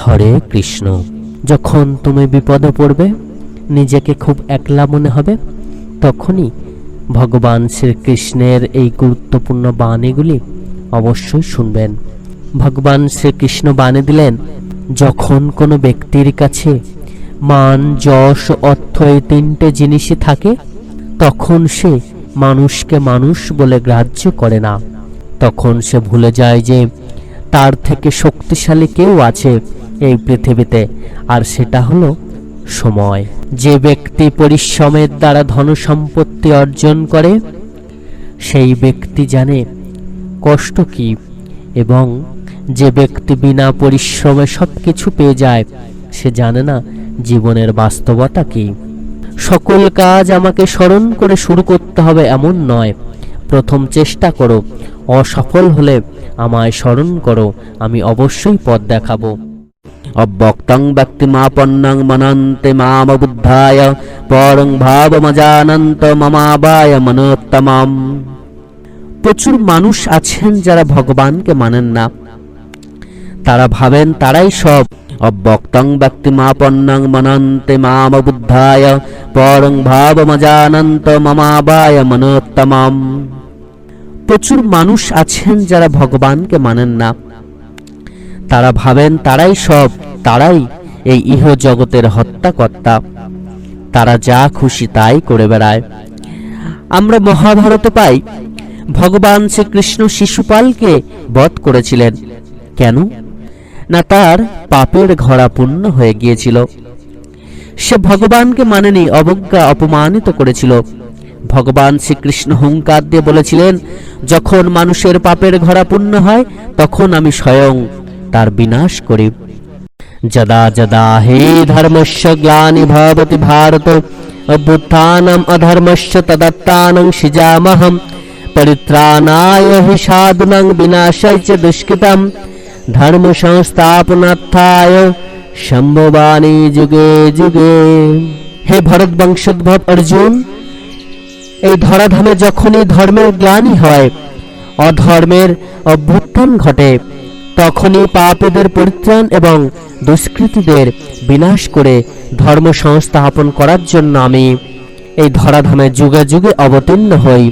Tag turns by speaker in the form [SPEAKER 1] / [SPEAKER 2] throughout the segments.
[SPEAKER 1] হরে কৃষ্ণ, যখন তুমি বিপদে পড়বে, নিজেকে খুব একলা মনে হবে, তখনই ভগবান শ্রীকৃষ্ণের এই গুরুত্বপূর্ণ বাণীগুলি অবশ্যই শুনবেন। ভগবান শ্রীকৃষ্ণ বাণী দিলেন, যখন কোনো ব্যক্তির কাছে মান, যশ, অর্থ এই তিনটে জিনিসই থাকে, তখন সে মানুষকে মানুষ বলে গ্রাহ্য করে না। তখন সে ভুলে যায় যে তার থেকে শক্তিশালী কেউ আছে এই পৃথিবীতে, আর সেটা হলো সময়। যে ব্যক্তি পরিশ্রমের দ্বারা ধন সম্পত্তি অর্জন করে, সেই ব্যক্তি জানে কষ্ট কি এবং যে ব্যক্তি বিনা পরিশ্রমে সব কিছু পেয়ে যায়, সে জানে না জীবনের বাস্তবতা কি। সকল কাজ আমাকে স্মরণ করে শুরু করতে হবে এমন নয়। প্রথম চেষ্টা করো, অসফল হলে আমায় স্মরণ করো, আমি অবশ্যই পথ দেখাবো।
[SPEAKER 2] অব্যক্তং ব্যক্তিমাপন্নং মনন্তে মামবুদ্ধায়, পরং ভাবমজানন্ত মমাবায় মনোত্তমাম।
[SPEAKER 1] প্রচুর মানুষ আছেন যারা ভগবানকে মানেন না। তারা ভাবেন তারাই সব।
[SPEAKER 2] অব্যক্তং ব্যক্তিমাপন্নং মনন্তে মামবুদ্ধায়, পরং ভাবমজানন্ত মমাবায় মনোত্তমাম।
[SPEAKER 1] প্রচুর মানুষ আছেন যারা ভগবানকে মানেন না। তারা ভাবেন তারাই সব। তারাই এই ইহ জগতের হত্যাকর্তা। তারা যা খুশি তাই করে বেড়ায়। আমরা মহাভারতে পাই। ভগবান শ্রীকৃষ্ণ শিশুপালকে বধ করেছিলেন। কেন? না তার পাপের ঘরা পূর্ণ হয়ে গিয়েছিল। সে ভগবানকে মানেনি অবজ্ঞা অপমানিত করেছিল। ভগবান শ্রীকৃষ্ণ হুঙ্কার দিয়ে বলেছিলেন, যখন মানুষের পাপের ঘরা পূর্ণ হয়, তখন আমি স্বয়ং তার বিনাশ করি। যদা যদা হে ধর্মস্য গ্লানি ভবতি ভারত অভ্যুত্থানম অধর্মস্য তদত্তানং সৃজামহম পরিত্রাণায় হি সাধুনং বিনাশায় চ দুষ্কৃতম ধর্ম সংস্থাপনার্থায় সম্ভবানি যুগে যুগে হে ভরত বংশোদ্ভব অর্জুন, এই ধরাধামে যখনই ধর্মের গ্লানি হয়, অধর্মের অভ্যুত্থান ঘটে তখনই পাপীদের পরিত্রাণ এবং দুষ্কৃতীদের বিনাশ করে ধর্ম সংস্থাপন করার জন্য আমি এই ধরাধামে যুগে যুগে অবতীর্ণ হই।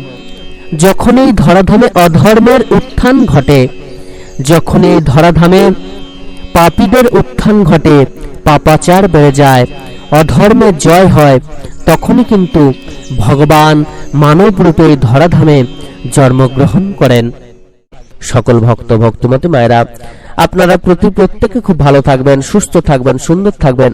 [SPEAKER 1] যখন এই ধরাধামে অধর্মের উত্থান ঘটে যখন এই ধরাধামে পাপীদের উত্থান ঘটে, পাপাচার বেড়ে যায় অধর্মের জয় হয়, তখনই কিন্তু ভগবান মানব রূপে ধরাধামে জন্মগ্রহণ করেন। সকল ভক্ত, ভক্তমতী মায়েরা, আপনারা প্রতি প্রত্যেকে খুব ভালো থাকবেন, সুস্থ থাকবেন, সুন্দর থাকবেন।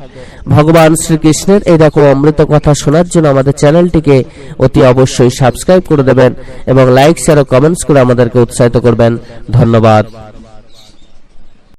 [SPEAKER 1] ভগবান শ্রীকৃষ্ণের এইরকম অমৃত কথা শোনার জন্য আমাদের চ্যানেলটিকে অতি অবশ্যই সাবস্ক্রাইব করে দেবেন এবং লাইক শেয়ার ও কমেন্টস করে আমাদেরকে উৎসাহিত করবেন। ধন্যবাদ।